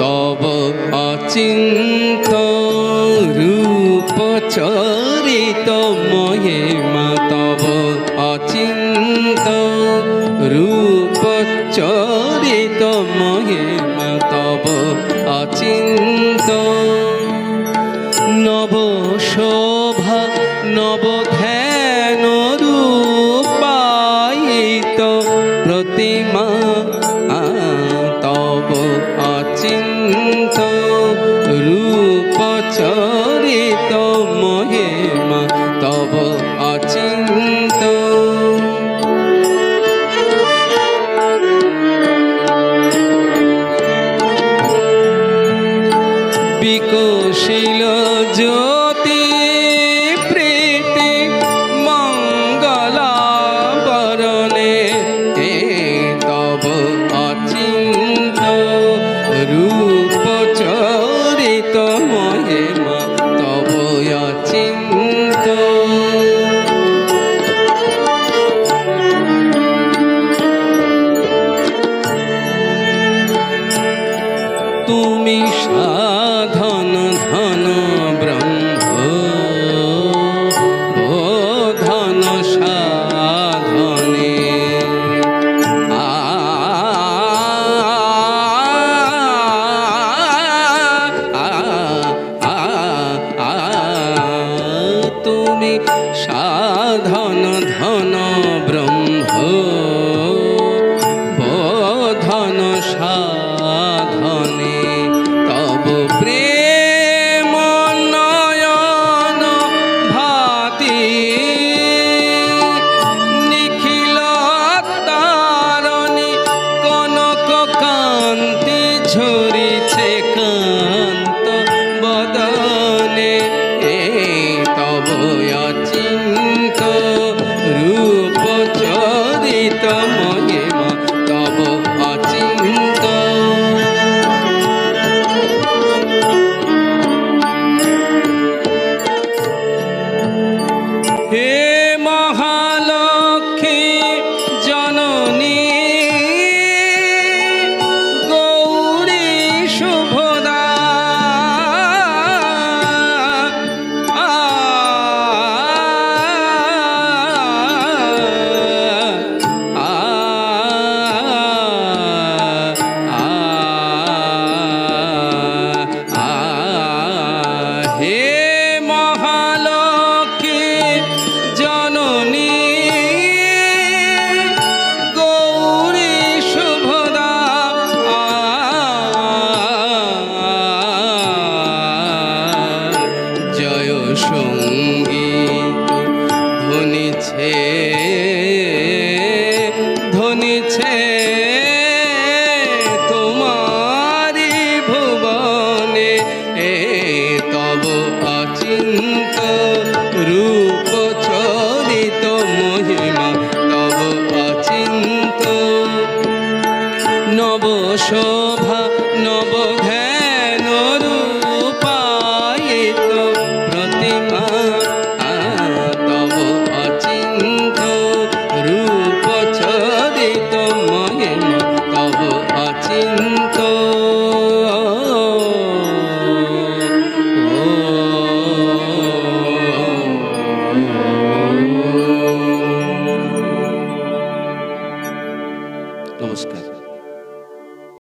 তব অচিন্ত রূপ চরিত মহিমা তব অচিন্ত রূপ চরিত প্রতিমা তব অচিন্ত রূপ চরিত মহিমা তব অচিন্ত। বিকশিল জ্যোতি তুমি সাধন ধন ব্রহ্ম বোধন সাধনে। আ তুমি সাধন ধন তোমারি ভুবনে এ তব অচিন্ত তব অচিন্ত। নব শোভা নব ধ্যান